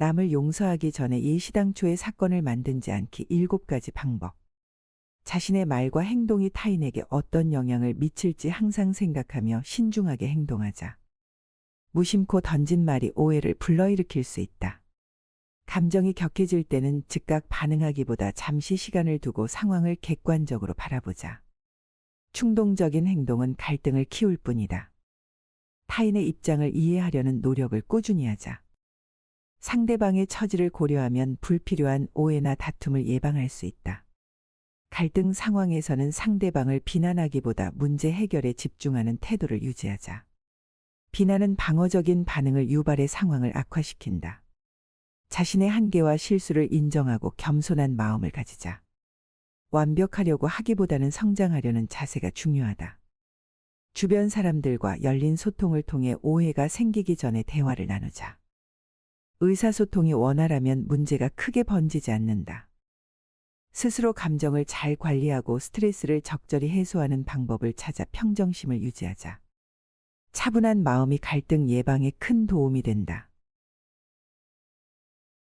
남을 용서하기 전에 예시당초의 사건을 만든지 않기 일곱 가지 방법. 자신의 말과 행동이 타인에게 어떤 영향을 미칠지 항상 생각하며 신중하게 행동하자. 무심코 던진 말이 오해를 불러일으킬 수 있다. 감정이 격해질 때는 즉각 반응하기보다 잠시 시간을 두고 상황을 객관적으로 바라보자. 충동적인 행동은 갈등을 키울 뿐이다. 타인의 입장을 이해하려는 노력을 꾸준히 하자. 상대방의 처지를 고려하면 불필요한 오해나 다툼을 예방할 수 있다. 갈등 상황에서는 상대방을 비난하기보다 문제 해결에 집중하는 태도를 유지하자. 비난은 방어적인 반응을 유발해 상황을 악화시킨다. 자신의 한계와 실수를 인정하고 겸손한 마음을 가지자. 완벽하려고 하기보다는 성장하려는 자세가 중요하다. 주변 사람들과 열린 소통을 통해 오해가 생기기 전에 대화를 나누자. 의사소통이 원활하면 문제가 크게 번지지 않는다. 스스로 감정을 잘 관리하고 스트레스를 적절히 해소하는 방법을 찾아 평정심을 유지하자. 차분한 마음이 갈등 예방에 큰 도움이 된다.